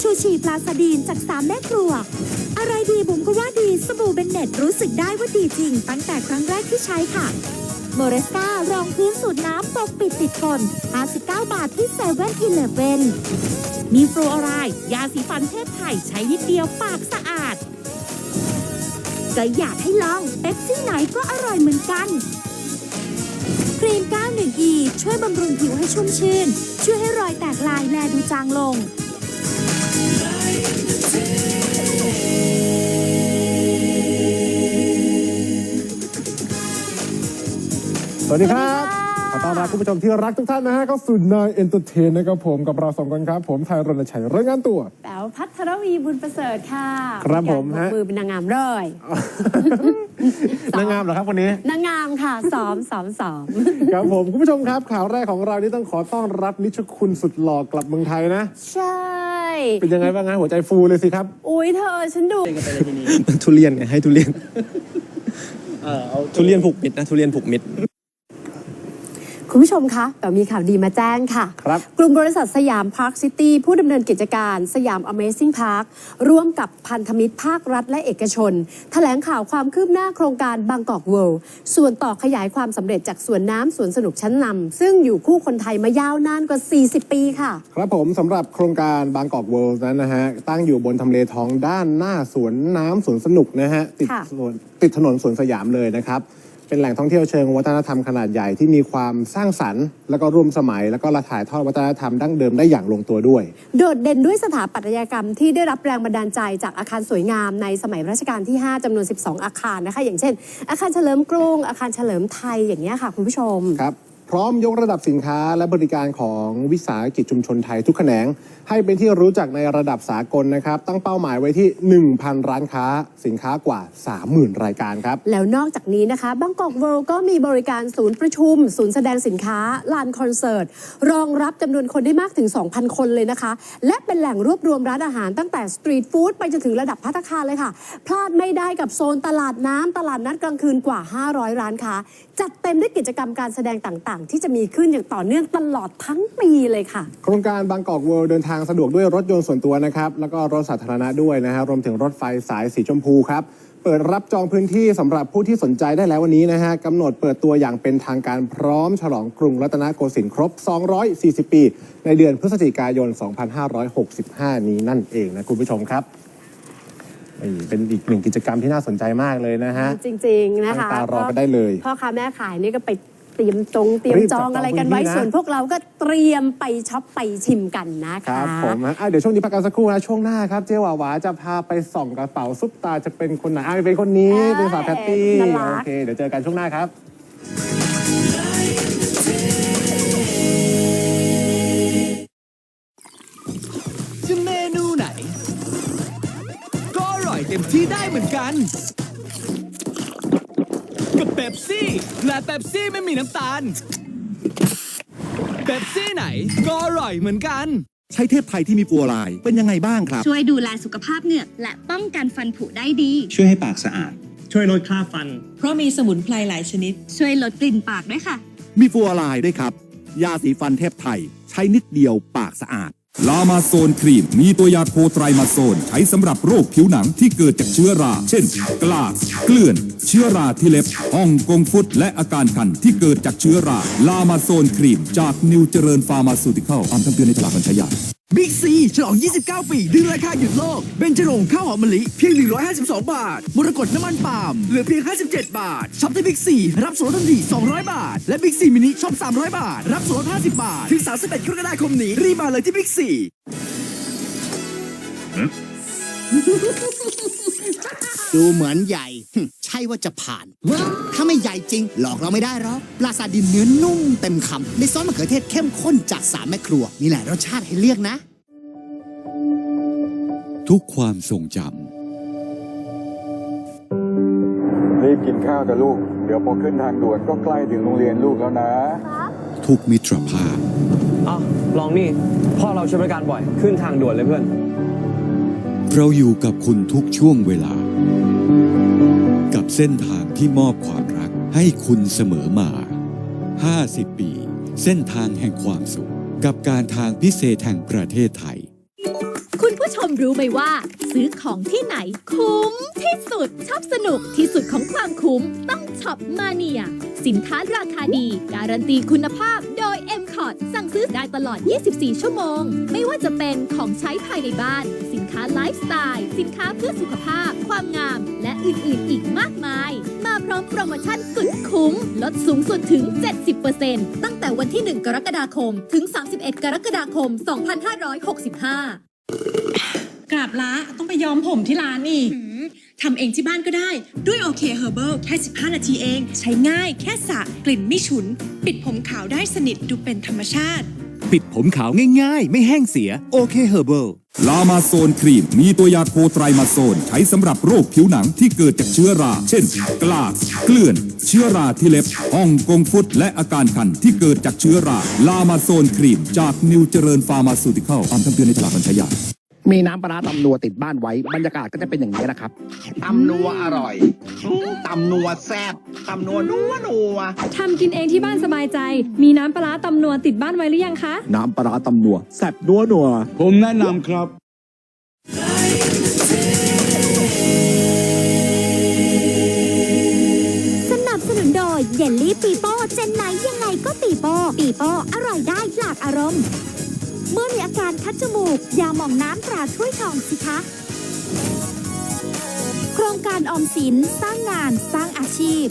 ชูชีปลาซาดีนจากสามแม่ครัว อะไรดีบุ๋มก็ว่าดีสบู่เบนเน็ตรู้สึกได้ว่าดีจริง ตั้งแต่ครั้งแรกที่ใช้ค่ะโมเรสการองพื้นสูตรน้ำปกปิดติดทน59 บาทที่เซเว่นอีเลฟเว่นมีฟลูออไรด์ยาสีฟันเทพไทยใช้นิดเดียวปากสะอาด ก็อยากให้ลองเป๊ปซี่ไหนก็อร่อยเหมือนกันครีม 91E ช่วยบำรุงผิวให้ชุ่มชื่น ช่วยให้รอยแตกลายแลดูจางลง วัสดีครับขอต้อนรับคุณผู้ชมที่รักทุกท่านนะฮะเข้าสู่นายเอนเตอร์เทนนะครับผมกับเราสองคนครับ ผมไทยรณชัยรายงานตัว แป๋วพัทรวีบุญประเสริฐค่ะครับผมอยากฮะบกมือเป็นนางงามเลยนางงามเหรอครับคนนี้นางงามค่ะซ้อมซ้อมซ้อมครับผมคุณผู้ชมครับข่าวแรกของเรานี่ต้องขอต้อนรับนิชคุณสุดหล่อกลับเมืองไทยนะ ใช่เป็นยังไงบ้างฮะหัวใจฟูเลยสิครับอุ้ยเธอฉันดูทุเรียนไงให้ทุเรียนเออเอาทุเรียนผูกมิดนะทุเรียนผูกมิด คุณผู้ชมคะแต่มีข่าวดีมาแจ้งค่ะ ครับ กลุ่มบริษัทสยามพาร์คซิตี้ผู้ดำเนินกิจการสยาม Amazing Park ร่วมกับพันธมิตรภาครัฐและเอกชนแถลงข่าวความคืบหน้าโครงการบางกอกเวิลด์ส่วนต่อขยายความสำเร็จจากสวนน้ำสวนสนุกชั้นนำซึ่งอยู่คู่คนไทยมายาวนานกว่า 40 ปีค่ะ ครับผมสำหรับโครงการบางกอกเวิลด์นั้นนะฮะตั้งอยู่บนทำเลทองด้านหน้าสวนน้ำสวนสนุกนะฮะติดค่ะ สวนติดถนนสวนสยามเลยนะครับ เป็นแหล่งท่องเที่ยวเชิงวัฒนธรรมขนาดใหญ่ที่มีความสร้างสรรค์ แล้วก็ร่วมสมัย แล้วก็ละถ่ายทอดวัฒนธรรมดั้งเดิมได้อย่างลงตัวด้วย โดดเด่นด้วยสถาปัตยกรรมที่ได้รับแรงบันดาลใจจากอาคารสวยงามในสมัยรัชกาลที่ 5จำนวน 12 อาคารนะคะ อย่างเช่น อาคารเฉลิมกรุงอาคารเฉลิมไทยอย่างนี้ยค่ะคุณผู้ชมครับ พร้อมยกระดับสินค้าและบริการของวิสาหกิจชุมชนไทยทุกแขนง ให้เป็นที่รู้จักในระดับสากลนะครับ ตั้งเป้าหมายไว้ที่ 1,000 ร้านค้าสินค้ากว่า 30,000 รายการครับ แล้วนอกจากนี้นะคะบางกอกเวิลด์ก็มีบริการศูนย์ประชุม ศูนย์แสดงสินค้าลานคอนเสิร์ต รองรับจำนวนคนได้มากถึง 2,000 คนเลยนะคะ และเป็นแหล่งรวบรวมร้านอาหารตั้งแต่สตรีทฟู้ดไปจนถึงระดับพัตตาคารเลยค่ะ พลาดไม่ได้กับโซนตลาดน้ำตลาดนัดกลางคืนกว่า 500 ร้านค้าจัดเต็มด้วยกิจกรรมการแสดงต่างๆ ที่จะมีขึ้นอย่างต่อเนื่องตลอดทั้งปีเลยค่ะ โครงการบางกอกเวิลด์เดินทางสะดวกด้วยรถยนต์ส่วนตัวนะครับ แล้วก็รถสาธารณะด้วยนะฮะรวมถึงรถไฟสายสีชมพูครับ เปิดรับจองพื้นที่สำหรับผู้ที่สนใจได้แล้ววันนี้นะฮะกำหนดเปิดตัวอย่างเป็นทางการพร้อมฉลองกรุงรัตนโกสินทร์ครบ 240 ปี ในเดือนพฤศจิกายน 2565 นี้นั่นเองนะคุณผู้ชมครับนี่เป็นอีกหนึ่งกิจกรรมที่น่าสนใจมากเลยนะฮะจริงๆนะคะตั้งตารอกันได้เลย พ่อค้าแม่ขายนี่ก็ไป เตรียมจงเตรียมรีบจจัดองจองอะไรกันไว้พื้นที่นะส่วนพวกเราก็เตรียมไปช็อปไปชิมกันนะคคะรับผมฮะอะเดี๋ยวช่วงนี้พักกันสักครู่นะช่วงหน้าครับเจ๊หวาหวาจะพาไปส่องกระเป๋าซุปตาจะเป็นคนไหนอะเป็นคนนี้เอ้ยเป็นสาวแพตตี้น่ารักโอเคเดี๋ยวเจอกันช่วงหน้าครับจะเมนูไหน ก็อร่อยเต็มที่ได้เหมือนกันกับ เบปซี่ และเบปซี่ไม่มีน้ำตาลเบปซี่ไหนก็อร่อยเหมือนกัน ใช้เทพไทยที่มีฟลูออไรด์เป็นยังไงบ้างครับ ช่วยดูแลสุขภาพเหงือกและป้องกันฟันผุได้ดี ช่วยให้ปากสะอาด ช่วยลดค่าฟัน เพราะมีสมุนไพรหลายชนิด ช่วยลดกลิ่นปากด้วยค่ะ มีฟลูออไรด์ด้วยครับ ยาสีฟันเทพไทย ใช้นิดเดียวปากสะอาด ลามาโซนครีม มีตัวยาโคไตรมาโซน ใช้สำหรับโรคผิวหนังที่เกิดจากเชื้อรา เช่น กลากเกลื่อน เชื้อราที่เล็บห้องกงฟุต และอาการคันที่เกิดจากเชื้อรา ลามาโซนครีม จากนิวเจริญฟาร์มาสูติคอลตามคำเตือนในตลาดบรใชยา บิ๊กซีฉลอง 29 ปี ดึงราคาหยุดโลก เบนจรงข้าวหอมมะลิ เพียง 152 บาท มรกตน้ำมันปาล์มเหลือเพียง 57 บาท ช็อปที่บิ๊กซีรับส่วนลดทันที 200 บาท และบิ๊กซีมินิช็อป 300 บาท รับส่วนลด50 บาท ถึง 31กรกฎาคมนี้ รีบมาเลยที่บิ๊กซี ดูเหมือนใหญ่หึใช่ว่าจะผ่าน ถ้าไม่ใหญ่จริง หลอกเราไม่ได้หรอกปลาซาดินเนื้อนุ่มเต็มคำในซอสมะเขือเทศเข้มข้นจากสามแม่ครัว มีหลายรสชาติให้เลือกนะ ทุกความทรงจรีบกินข้าวกับลูก เดี๋ยวพอขึ้นทางด่วนก็ใกล้ถึงโรงเรียนลูกแล้วนะำทุกมิตรภาพอ้าวลองนี่พ่อเราใช้บริการบ่อย ขึ้นทางด่วนเลยเพื่อน เราอยู่กับคุณทุกช่วงเวลา กับเส้นทางที่มอบความรักให้คุณเสมอมา 50 ปี เส้นทางแห่งความสุข กับการทางพิเศษแห่งประเทศไทย คุณผู้ชมรู้ไหมว่า ซื้อของที่ไหนคุ้มที่สุดชอบสนุกที่สุดของความคุ้มต้องช็อปมาเนีย สินค้าราคาดี การันตีคุณภาพโดย m c o t สั่งซื้อได้ตลอด 24 ชั่วโมง ไม่ว่าจะเป็นของใช้ภายในบ้าน สินค้าไลฟ์สไตล์ สินค้าเพื่อสุขภาพ ความงาม และอื่นๆ อีกมากมาย มาพร้อมโปรโมชั่นสุดคุ้ม ลดสูงสุดถึง 70%ตั้งแต่วันที่ 1 กรกฎาคม ถึง 31 กรกฎาคม 2565 กราบละต้องไปย้อมผมที่ร้านอีกทำเองที่บ้านก็ได้ด้วยโอเคเฮอร์เบิลแค่ 15 นาทีเอง ใช้ง่ายแค่สระกลิ่นไม่ฉุน ปิดผมขาวได้สนิทดูเป็นธรรมชาติ ปิดผมขาวง่ายๆ ไม่แห้งเสียโอเคเฮอร์เบิลลามาโซนครีม มีตัวยาโคไตรมาโซน ใช้สำหรับโรคผิวหนังที่เกิดจากเชื้อรา เช่น กลากเกลื่อน เชื้อราที่เล็บฮ่องกงฟุต และอาการคันที่เกิดจากเชื้อรา ลามาโซนครีม จากนิวเจริญฟาร์มาซูติคอลตามคำเตือนในตลาดการใช้ยา มีน้ำปลาร้าตำนัวติดบ้านไว้ บรรยากาศก็จะเป็นอย่างนี้นะครับ ตำนัวอร่อยอืมตำนัวแซ่บตำนัวนัวนัวทำกินเองที่บ้านสบายใจ มีน้ำปลาร้าตำนัวติดบ้านไว้หรือยังคะ น้ำปลาร้าตำนัวแซ่บนัวนัวผมแนะนำครับ สนับสนุนโดยเยลลี่ปีโป้เจนไหนยังไงก็ปีโป้ปีโป้อร่อยได้หลากอารมณ์ เมื่อมีอาการคัดจมูก ยาหม่องน้ำตราถ้วยทองสิคะ โครงการออมสินสร้างงานสร้างอาชีพ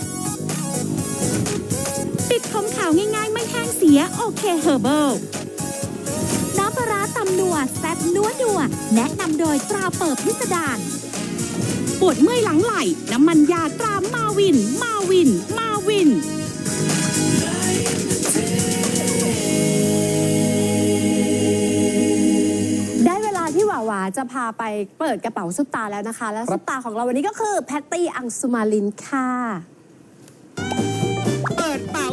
ปิดผมขาวง่ายๆ ไม่แห้งเสียโอเคเฮอร์เบิลน้ำปลาร้าตำนัวแซ่บนัวนัวแนะนำโดยตราเปิดพิสดารปวดเมื่อยหลังไหล่น้ำมันยาตรามาวิน มาวิน มาวิน จะพาไปเปิดกระเป๋าซุปตาแล้วนะคะ และซุปตาของเราวันนี้ก็คือแพตตี้อังสุมาลินค่ะ เปิดเป๋า